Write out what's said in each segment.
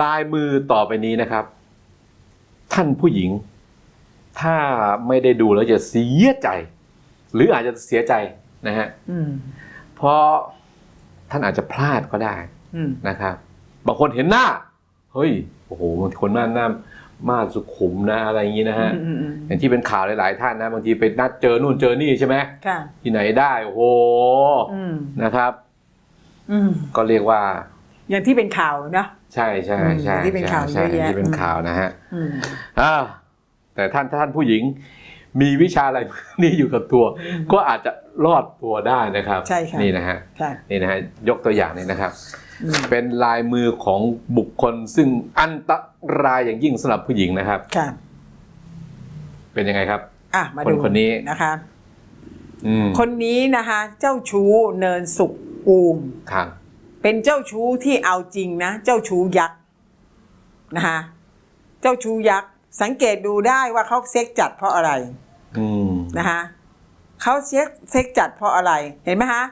ลายมือต่อไปนี้นะครับ ท่านผู้หญิง ถ้าไม่ได้ดูแล้วจะเสียใจ หรืออาจจะเสียใจนะฮะอืมเพราะท่านอาจจะพลาดก็ได้อืมนะครับ บางคนเห็นหน้า เฮ้ยโอ้โหบางคนหน้าหน้ามาดสุขุมนะอะไรอย่างนี้นะฮะอืมอืมอย่างที่เป็นข่าวหลาย ๆ ท่านนะบางทีไปนัดเจอนู่นเจอนี่ใช่ไหมค่ะที่ไหนได้โอ้โหอืมนะครับอืมก็เรียกว่า อย่างที่เป็นข่าวเนอะ ใช่ใช่ใช่อืมที่เป็นข่าวใช่เยอะแยะที่เป็นข่าวนะฮะอืมอ่าแต่ท่านท่านผู้หญิง มีวิชาอะไรนี่อยู่กับตัว ก็อาจจะรอดตัวได้นะครับใช่ค่ะนี่นะฮะค่ะนี่นะฮะยกตัวอย่างนี้นะครับอืมเป็นลายมือของบุคคลซึ่งอันตรายอย่างยิ่งสำหรับผู้หญิงนะครับค่ะเป็นยังไงครับอะมาคนดูคนนี้นะคะอืมคนนี้นะคะ เจ้าชู้เนินสุกอูมครับ เป็นเจ้าชู้ที่เอาจริงนะ เจ้าชู้ยักษ์นะคะเจ้าชู้ยักษ์สังเกตดูได้ว่าเขาเซ็กจัดเพราะอะไรอืมนะคะเขาเซ็กเซ็กจัดเพราะอะไรเห็นไหมคะ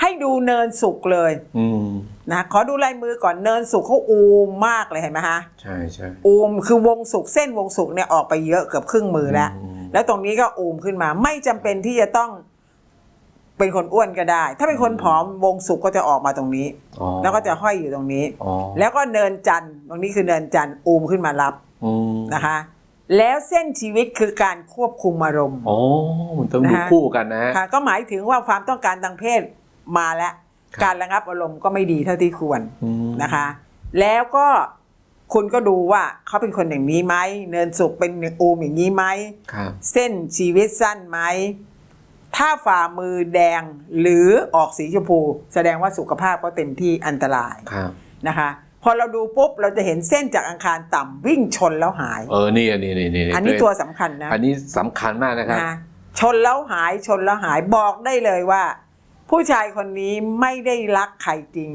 ให้ดูเนินสุกเลยอืมนะขอดูลายมือก่อนเนินสุกเขาอูมมากเลยเห็นไหมคะใช่ใช่อูมคือวงสุกเส้นวงสุกเนี่ยออกไปเยอะเกือบครึ่งมือแล้วอืมแล้วตรงนี้ก็อูมขึ้นมา ไม่จำเป็นที่จะต้อง เป็นคนอ้วนก็ได้ ถ้าเป็นคนผอมวงสุกก็จะออกมาตรงนี้ อ๋อแล้วก็จะห้อยอยู่ตรงนี้ อ๋อแล้วก็เนินจันทร์ตรงนี้คือเนินจันทร์อูมขึ้นมารับอืมนะคะ แล้วเส้นชีวิตคือการควบคุมอารมณ์ อ๋อมันต้องดูนะฮะคู่กันนะฮะ ค่ะก็หมายถึงว่าความต้องการทางเพศมาแล้ว ครับ การระงับอารมณ์ก็ไม่ดีเท่าที่ควรอืมนะคะ แล้วก็คุณก็ดูว่าเขาเป็นคนอย่างนี้ไหมเนินสุกเป็นอูมอย่างนี้ไหม ครับ เส้นชีวิตสั้นไหม ถ้าฝ่ามือแดงหรือออกสีชมพู แสดงว่าสุขภาพก็เต็มที่อันตรายครับนะคะ พอเราดูปุ๊บเราจะเห็นเส้นจากอังคารต่ำวิ่งชนแล้วหาย เออนี่อันนี้นี่นี่อันนี้ตัวสำคัญนะ อันนี้สำคัญมากนะครับ นะชนแล้วหายชนแล้วหายบอกได้เลยว่า ผู้ชายคนนี้ไม่ได้รักใครจริง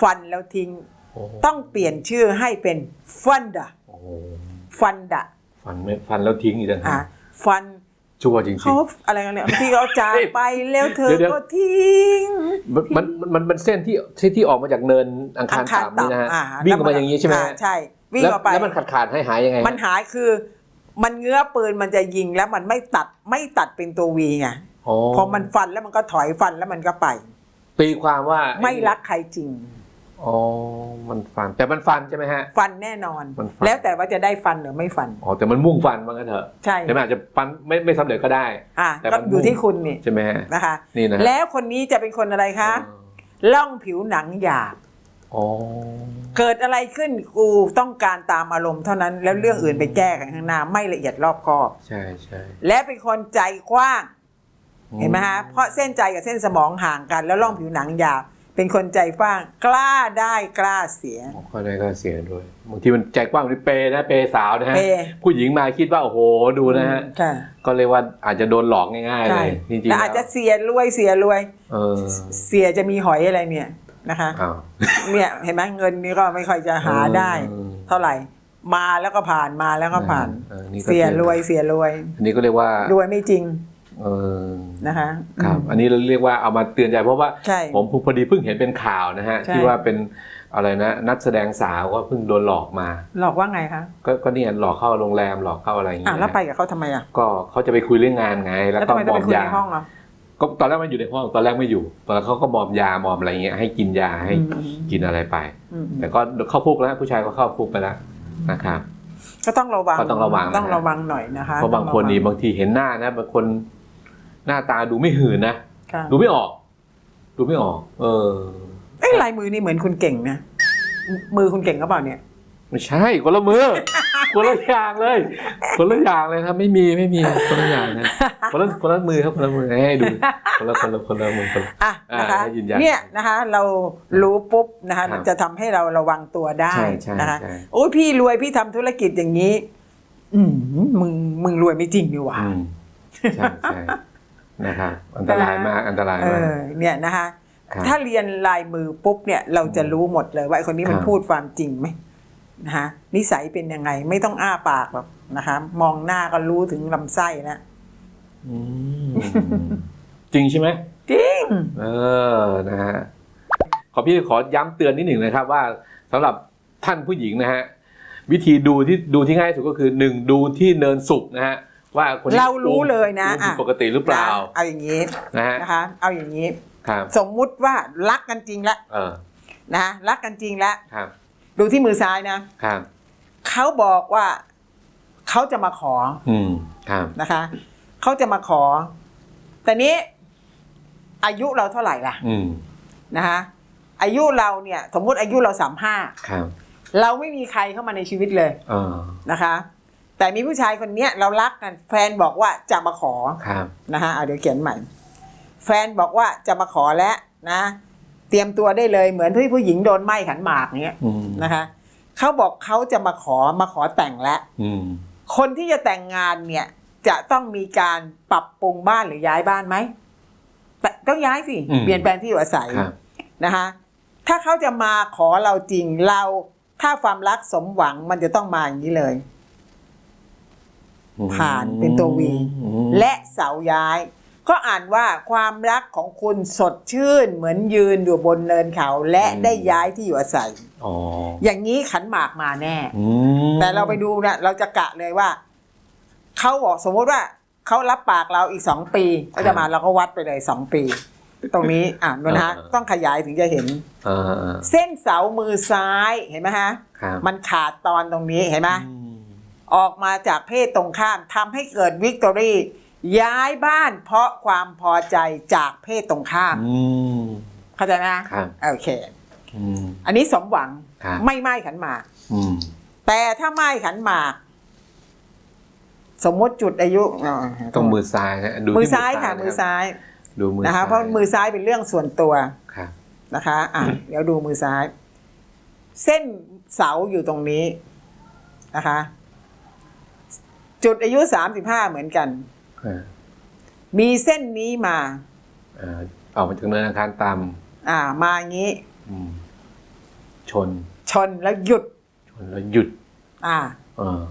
ฟันแล้วทิ้ง โอ้ต้องเปลี่ยนชื่อให้เป็นฟันดะโอ้ฟันดะฟันไม่ฟันแล้วทิ้งอีกต่างหาอะกฟัน ชั่วจริงเขาอะไรกันเนี่ยที่เขาจากไปแล้วเธอเดี๋ยวก็ทิ้งๆมันมันมันมันเป็นเส้นที่ที่ที่ออกมาจากเนินอังคารต่ำนี่นะฮะอ่าวิ่งออกมาอย่างนี้ใช่ไหมอ่าใช่วิ่งแล้วออกไปแล้วมันขาดขาดให้หายยังไงฮะมันหายคือ มันเงื้อปืนมันจะยิงแล้วมันไม่ตัดไม่ตัดเป็นตัววีไงอ๋อพอมันฟันแล้วมันก็ถอยฟันแล้วมันก็ไป ตีความว่าไม่รักใครจริง อ๋อ มันฟัน แต่มันฟันใช่ไหมฮะ ฟันแน่นอน มันฟัน แล้วแต่ว่าจะได้ฟันหรือไม่ฟัน อ๋อ แต่มันมุ่งฟันว่างั้นเถอะใช่แต่มันอาจจะฟันไม่ไม่สำเร็จก็ได้ อะแต่ก็มัน อยู่ที่คุณนี่ใช่ไหมฮะ นะคะ นี่นะฮะแล้วคนนี้จะเป็นคนอะไรคะล่องผิวหนังหยาบ อ๋อ เกิดอะไรขึ้นกูต้องการตามอารมณ์เท่านั้นแล้วเรื่องอื่นไปแก้กันข้างหน้าไม่ละเอียดรอบคอบ ใช่ใช่และเป็นคนใจกว้าง เห็นไหมฮะ เพราะเส้นใจกับเส้นสมองห่างกันแล้วล่องผิวหนังหยาบ เป็นคนใจกว้างกล้าได้กล้าเสียก็ได้ก็เสียด้วยบางทีมันใจกว้างนี่เปย์นะเปย์สาวนะฮะเปย์ผู้หญิงมาคิดว่าโอ้โหดูนะฮะค่ะก็เรียกว่าอาจจะโดนหลอกง่ายๆเลใช่ยจริงๆแล้วอาจจะเสียรวยเสียรวยเออเสียจะมีหอยอะไรเนี่ยนะคะอ้าวเนี่ยเห็นไหมเงินนี่ก็ไม่ค่อยจะหาได้เออเท่าไหร่มาแล้วก็ผ่านมาแล้วก็ผ่านเออนี่ก็เสียรวยเสียรวยอันนี้ก็เรียกว่ารวยไม่จริงเออ นะคะครับอืมอันนี้เราเรียกว่าเอามาเตือนใจเพราะว่าใช่ผมพอดีเพิ่งเห็นเป็นข่าวนะฮะใช่ที่ว่าเป็นอะไรนะนักแสดงสาวก็เพิ่งโดนหลอกมา หลอกว่าไงคะก็ก็เนี่ยหลอกเข้าโรงแรมหลอกเข้าอะไรอย่างอะเงี้ยแล้วไปกับเขาทำไมอะก็เขาจะไปคุยเรื่องงานไง แล้วแล้วก็ทำไมต้มองอไปมคุยยาในห้องอะก็ตอนแรกมันอยู่ในห้องตอนแรกไม่อยู่ ตอนแรกเขาก็มอมยามอมอะไรเงี้ยให้กินยาให้อืมกินอะไรไปอืมแต่ก็เข้าคุกแล้วผู้ชายก็เข้าคุกไปแล้วนะครับก็ต้องระวังก็ต้องระวังนะต้องระวังหน่อยนะคะเพราะบางคนนี่ต้องระวับางทีเห็นหน้านะบางคน หน้าตาดูไม่หืนนะค่ะดูไม่ออก ดูไม่ออก เออ เอ้ยลายมือนี่เหมือนคุณเก่งนะ มือคุณเก่งก็เปล่าเนี่ย ไม่ใช่คนละมือ คนละอย่างเลย คนละอย่างเลยครับ ไม่มีไม่มีคนละอย่างนะคนละคนละมือครับคนละมือให้ดูคนละคนละคนละมือคนละ อะนะคะอ่าให้ยืนยันเนี่ยนะคะ เรารู้ปุ๊บนะคะครับจะทำให้เราระวังตัวได้ใช่ใช่นะคะใช่ โอ้ยพี่รวยพี่ทำธุรกิจอย่างนี้ อืมมึงมึงรวยไม่จริงดีหว่า อืมใช่ใช่ นะครับอันตรายมากอันตรายเอมากอเนี่ยนะคะครับถ้าเรียนลายมือปุ๊บเนี่ยเราจะรู้หมดเลยว่าไอ้คนนี้มันครับพูดความจริงไหมนะคะนิสัยเป็นยังไงไม่ต้องอ้าปากหรอกนะคะ มองหน้าก็รู้ถึงลำไส้แล้วอืมจริงใช่ไหมจริง เออนะฮะขอพี่ขอย้ำเตือนนิดหนึ่งนะครับ ว่าสำหรับท่านผู้หญิงนะฮะวิธีดูที่ดูที่ง่ายที่สุดก็คือหนึ่งดูที่เนินสุกนะฮะ ว่าคนนี้เรารู้เลยนะภูมิผิดอะปกติหรือเปล่านะเอาอย่างนี้นะฮะนะคะ เอาอย่างนี้ครับสมมุติว่ารักกันจริงแล้วเออนะรักกันจริงแล้วครับดูที่มือซ้ายนะครับเขาบอกว่าเขาจะมาขออืมครับนะคะเขาจะมาขอ แต่นี้ อายุเราเท่าไหร่ล่ะอืมนะคะอายุเราเนี่ย สมมุติอายุเราสามห้าครับเราไม่มีใครเข้ามาในชีวิตเลยเออนะคะ แต่มีผู้ชายคนเนี้ยเรารักกันแฟนบอกว่าจะมาขอครับนะคะเอาเดี๋ยวเขียนใหม่ แฟนบอกว่าจะมาขอแล้วนะ เตรียมตัวได้เลยเหมือนที่ผู้หญิงโดนไหม้ขันหมากเนี้ยอืมนะคะเขาบอกเขาจะมาขอมาขอแต่งแล้ว อืมคนที่จะแต่งงานเนี่ย จะต้องมีการปรับปรุงบ้านหรือย้ายบ้านไหมแต่ต้องย้ายสิ เปลี่ยนแปลงที่อยู่อาศัยครับ นะคะถ้าเขาจะมาขอเราจริงเราถ้าความรักสมหวังมันจะต้องมาอย่างนี้เลย ผ่านเป็นตัว V อืมและเสาย้าย ก็อ่านว่าความรักของคุณสดชื่นเหมือนยืนอยู่บนเนินเขาและได้ย้ายที่อยู่อาศัยอ๋ออย่างนี้ขันหมากมาแน่อืมแต่เราไปดูนะเราจะกะเลยว่าเขาบอกสมมติว่าเขารับปากเราอีกสองปีก็จะมาเราก็วัดไปเลยสองปี ตรงนี้อ่านนะฮะต้องขยายถึงจะเห็นเออเออเส้นเสามือซ้ายเห็นไหมฮะครับมันขาดตอนตรงนี้เห็นไหม อืมออกมาจากเพศตรงข้ามทำให้เกิดวิกตอรี่ย้ายบ้านเพราะความพอใจจากเพศตรงข้ามอืม เข้าใจไหมครับ โอเค อืม อันนี้สมหวังครับ ไม่ไหม้ขันหมาก อืม แต่ถ้าไหม้ขันหมาก สมมติจุดอายุอ๋อต้องมือซ้ายนะดูที่มือซ้ายค่ะนมือซ้ายดูมือนะคะซ้ายเพราะมือซ้ายเป็นเรื่องส่วนตัวครับ นะคะอะเดี๋ยวดูมือซ้าย เส้นเสาอยู่ตรงนี้นะคะ จุดอายุสามสิบห้าเหมือนกันเออมีเส้นนี้มาเออออกมาจากเนินอาคารต่อ่า มาอย่างนี้ำอืมชน ชนแล้วหยุด ชนแล้วหยุด อ่าเออ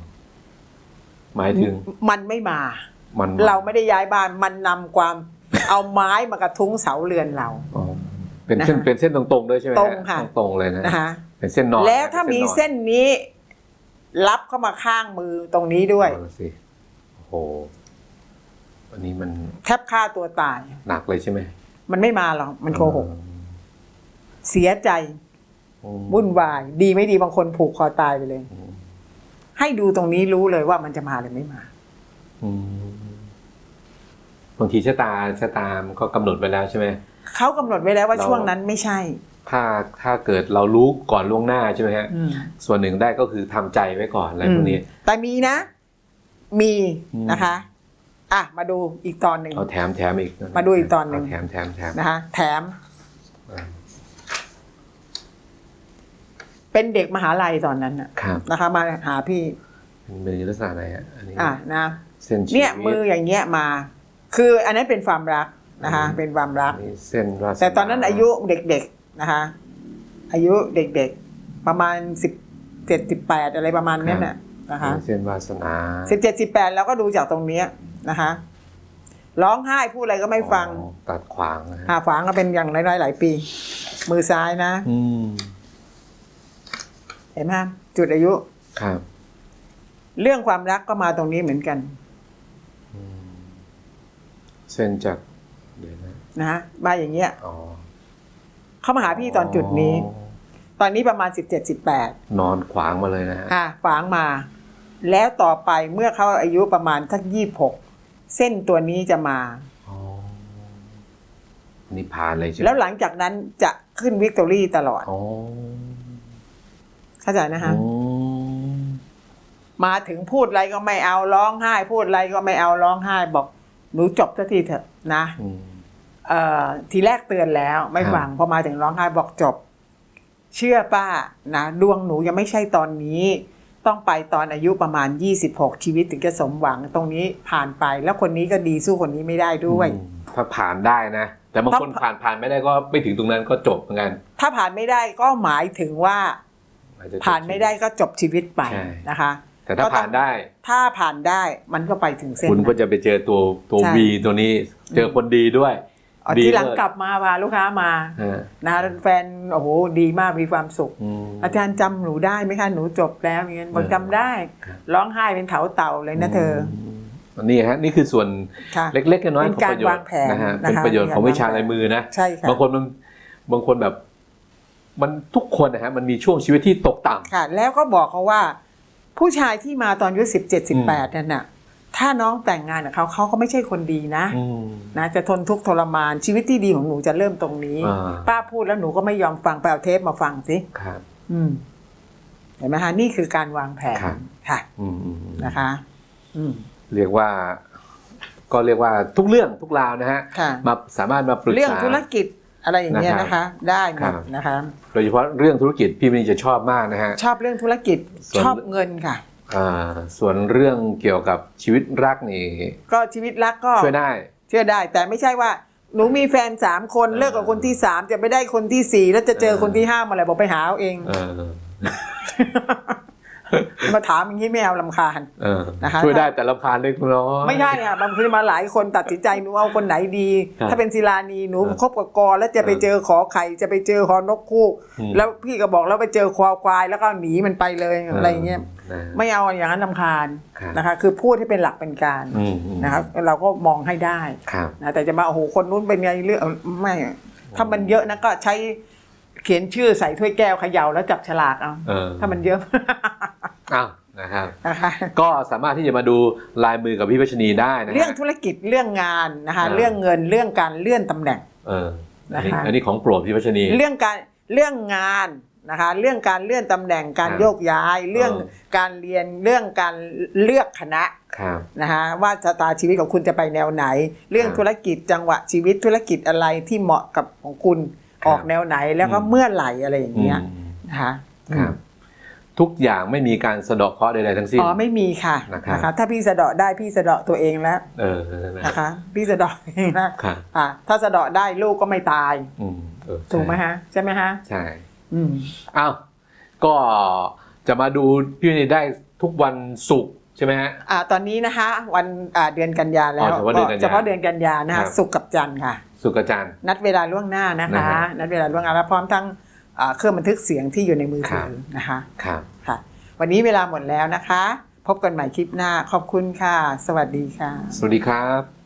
หมายถึง มันไม่มา มันเราไม่ได้ย้ายบ้านมันนำความ เอาไม้มากระทุ้งเสาเรือนเราอ๋อเป็นเส้นนะคะเป็นเส้นตรงๆด้วยใช่ไหมฮตรงค่ะตรงๆเลยนะนะคะเป็นเส้นนอนแล้วถ้ามีป็นเส้นนี้ รับเข้ามาข้างมือตรงนี้ด้วยนอนเอาสิโอ้โหอันนี้มันแทบฆ่าตัวตาย หนักเลยใช่ไหมมันไม่มาหรอกมันโกหกอืมเสียใจอืมวุ่นวาย ดีไม่ดีบางคนผูกคอตายไปเลย อืมให้ดูตรงนี้รู้เลยว่ามันจะมาหรือไม่มา อืมบางทีชะตาชะตามนก็กำหนดไว้แล้วใช่ไหม เขากำหนดไว้แล้วว่าเรา ช่วงนั้นไม่ใช่ ถ้าถ้าเกิดเรารู้ก่อนล่วงหน้าใช่ไหมฮะอืมส่วนหนึ่งได้ก็คือทำใจไว้ก่อนอะไรพวกนี้อืมแต่มีนะ มีอืมนะคะอะมาดูอีกตอนหนึ่งเอาแถมแถมอีก มาดูอีกตอนหนึ่งเาแถมแถมแถมนะคะแถมอ่าเป็นเด็กมหาลัยตอนนั้นน่ะครับนะคะ มาหาพี่เป็นลักษณะไหนฮะอันนี้อะนะเส้นชีวิตเนี่ยมืออย่างเงี้ยมา คืออันนั้นเป็นความรักนะคะอืมเป็นความรักนี่เส้นวาสแต่ตอนนั้นอายุเด็กๆ นะคะอายุเด็กๆประมาณสิบเจ็ดสิบแปดอะไรประมาณนั้นน่ะนะคะเส้นวาสนาสิบเจ็ดสิบแปดเราก็ดูจากตรงเนี้ยนะคะร้องไห้พูดอะไรก็ไม่ฟังอ๋อตัดขวางนะฮะหาฝางก็เป็นอย่างน้อยๆหลายปี มือซ้ายนะอืมเห็นไหมจุดอายุครับ เรื่องความรักก็มาตรงนี้เหมือนกันอืมเส้นจากเดี๋ยวนะนะฮะมาอย่างเงี้ยอ๋อ เขามาหาพี่ตอนจุดนี้ ตอนนี้ประมาณสิบเจ็ดสิบแปดนอนขวางมาเลยนะฮะอะฝางมา แล้วต่อไปเมื่อเขาอายุประมาณสักยี่หกเส้นตัวนี้จะมาอ๋อนี่ผ่านเลยใช่ไหมแล้วหลังจากนั้นจะขึ้นวิกตอรี่ตลอดอ๋อเข้าใจนะฮะอืมมาถึงพูดอะไรก็ไม่เอาร้องไห้ พูดอะไรก็ไม่เอาร้องไห้บอก หนูจบสักทีเถอะนะอืมเอ่อ ทีแรกเตือนแล้วไม่ครับฟังพอมาถึงร้องไห้บอกจบ เชื่อป้านะดวงหนูยังไม่ใช่ตอนนี้ ต้องไปตอนอายุประมาณ 26 ชีวิตถึงจะสมหวังตรงนี้ผ่านไป แล้วคนนี้ก็ดีสู้คนนี้ไม่ได้ด้วยอืมถ้าผ่านได้นะ แต่บางคนถ้าผ่านผ่านไม่ได้ก็ไม่ถึงตรงนั้นก็จบเหมือนกัน ถ้าผ่านไม่ได้ก็หมายถึงว่าอาจจะจบผ่านไม่ได้ก็จบชีวิตไปใช่นะคะแต่ถ้าก็ต้องผ่านได้ ถ้าผ่านได้มันก็ไปถึงเส้น คุณก็นั้นจะไปเจอตัวตัวใช่วีตัวนี้ เจอคนดีด้วย เอาดีที่หลังเลิศกลับมาพาลูกค้ามาฮะนะแฟนโอ้โหดีมากมีความสุขอืมอาจารย์จำหนูได้ไหมคะหนูจบแล้วอย่างเงี้ยบอกเออจำได้ครับร้องไห้เป็นเถาเต่าเลยนะเธอมนี่ฮะนี่คือส่วนค่ะ เล็กๆน้อยๆเป็นของการประโยชวางน์แผนนะฮะนะคะเป็นประโยชน์ของวิชาเป็นการวางแผนลายมือนะใช่ค่ะ บางคนมันบางคนแบบ มันทุกคนนะฮะมันมีช่วงชีวิตที่ตกต่ำ ค่ะ แล้วก็บอกเขาว่า ผู้ชายที่มาตอนอายุสิบเจ็ดสิบแปดนั่นน่ะ ถ้าน้องแต่งงานกับเขาเขาก็ไม่ใช่คนดีนะอืมนะจะทนทุกข์ทรมานชีวิตที่ดีของหนูจะเริ่มตรงนี้อ่าป้าพูดแล้วหนูก็ไม่ยอมฟังไปเอาเทปมาฟังสิครับ อืมเห็นไหมคะนี่คือการวางแผนครับค่ะอืมอืมอืมนะคะ อืมเรียกว่า ก็เรียกว่าทุกเรื่องทุกราวนะฮะค่ะมาสามารถมาปรึกษาเรื่องธุรกิจอะไรอย่างเงี้ยนะนะครัคะบได้หมครัดบนะคะ โดยเฉพาะเรื่องธุรกิจพี่มินจะชอบมากนะฮะชอบเรื่องธุรกิจส่วนชอบเงินค่ะอ่า ส่วนเรื่องเกี่ยวกับชีวิตรักนี่ก็ชีวิตรักก็ช่วยได้เชื่อได้ แต่ไม่ใช่ว่าหนูมีแฟนสามคนเออเลิกกับคนที่สามจะไปได้คนที่สี่แล้วจะเจอเออคนที่ห้าเมาอะไรบอกไปหาเอาเองเออ มาถามอย่างนี้ไม่เอาลำคาญเออนะคะช่วยได้แต่ละพานเล็กน้อยไม่ใช่ค่ะบางทีมาหลายคนตัดสินใจหนูเอาคนไหนดีครับถ้าเป็นศิลานีหนูเออคบกับกอแล้วจะไปเออเจอขอไข่จะไปเจอคอนกคู่อืมแล้วพี่ก็บอกแล้วไปเจอควายควายแล้วก็หนีมันไปเลยอะไรอย่างเงี้ยนะไม่เอาอย่างนั้นลำคาญครับนะคะ คือพูดให้เป็นหลักเป็นการอืมอืมนะครับเราก็มองให้ได้ครับนะแต่จะมาโอ้โหคนนู้นเป็นไงเรื่องไม่ถ้ามันเยอะนะก็ใช้ เขียนชื่อใส่ถ้วยแก้วเขย่าแล้วจับฉลากเอาเออถ้ามันเยอะ อ้าวนะครับ นะคะ ก็สามารถที่จะมาดูลายมือกับพี่พัชนีได้นะฮะเรื่องธุรกิจเรื่องงานนะคะอ่าเรื่องเงินเรื่องการเลื่อนตำแหน่ง เอออันนี้นะคะ อันนี้ของโปรดพี่พัชนี เรื่องการเรื่องงานนะคะ เรื่องการเลื่อนตำแหน่งการครับโยกย้าย เรื่องเออ การเรียนเรื่องการเลือกคณะครับ นะคะว่าชะตาชีวิตของคุณจะไปแนวไหน เรื่องครับธุรกิจจังหวะชีวิตธุรกิจอะไรที่เหมาะกับของคุณครับ ออกแนวไหนแล้วก็อืมเมื่อไหร่อะไรอย่างอืเงี้ยมนะคะครับทุกอย่างไม่มีการสะเดาะเคราะห์ใดๆทั้งสิ้นอ๋อไม่มีค่ะนะครับนะคะถ้าพี่สะเดาะได้พี่สะเดาะตัวเองแล้วเออนะนะคะพี่สะเดาะเองนะครับอ่าถ้าสะเดาะได้ลูกก็ไม่ตายอืมเออถูกไหมฮะใช่ไหมฮะใช่อืมอ้าวก็จะมาดูพี่พัชนีได้ทุกวันศุกร์ใช่ไหมฮะอ่าตอนนี้นะคะ วันอ่าเดือนกันยาแล้วอ๋อเฉพาะเดือนกันยาเฉพาะเดือนกันยานะครัคะบศุกร์กับจันทร์ค่ะ สุกร์จันทร์นัดเวลาล่วงหน้านะนะคะฮะนัดเวลาล่วงหน้าแล้วพร้อมทั้งอ่าเครื่องบันทึกเสียงที่อยู่ในมือครัถืบอนะคะครับค่ะ วันนี้เวลาหมดแล้วนะคะ พบกันใหม่คลิปหน้าขอบคุณค่ะ สวัสดีค่ะ สวัสดีครับ